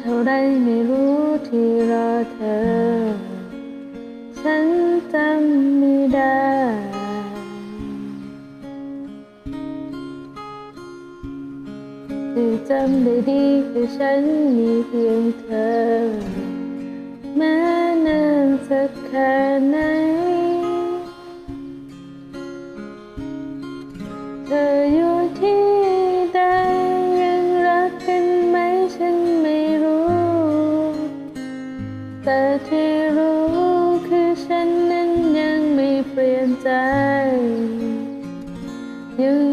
เท่าไรไม่รู้ที่รอเธอ ฉันจำไม่ได้ที่จำได้ดีคือฉันมีเพียงเธอ แม้นานสักแค่ไหน ใจยัง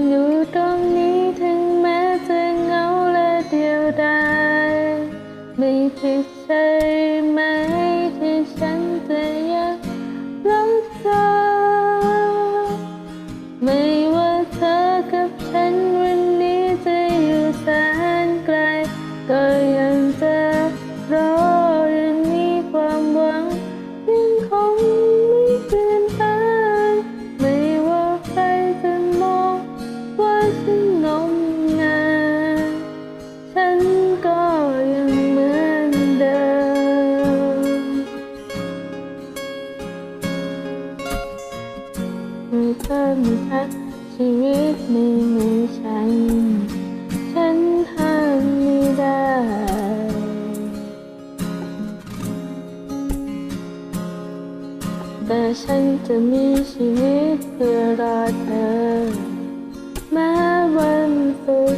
เพิ่มทักชีวิตไม่มีฉัน ฉันห้ามไม่ได้ แต่ฉันจะมีชีวิตเพื่อรอเธอแม้วันสุด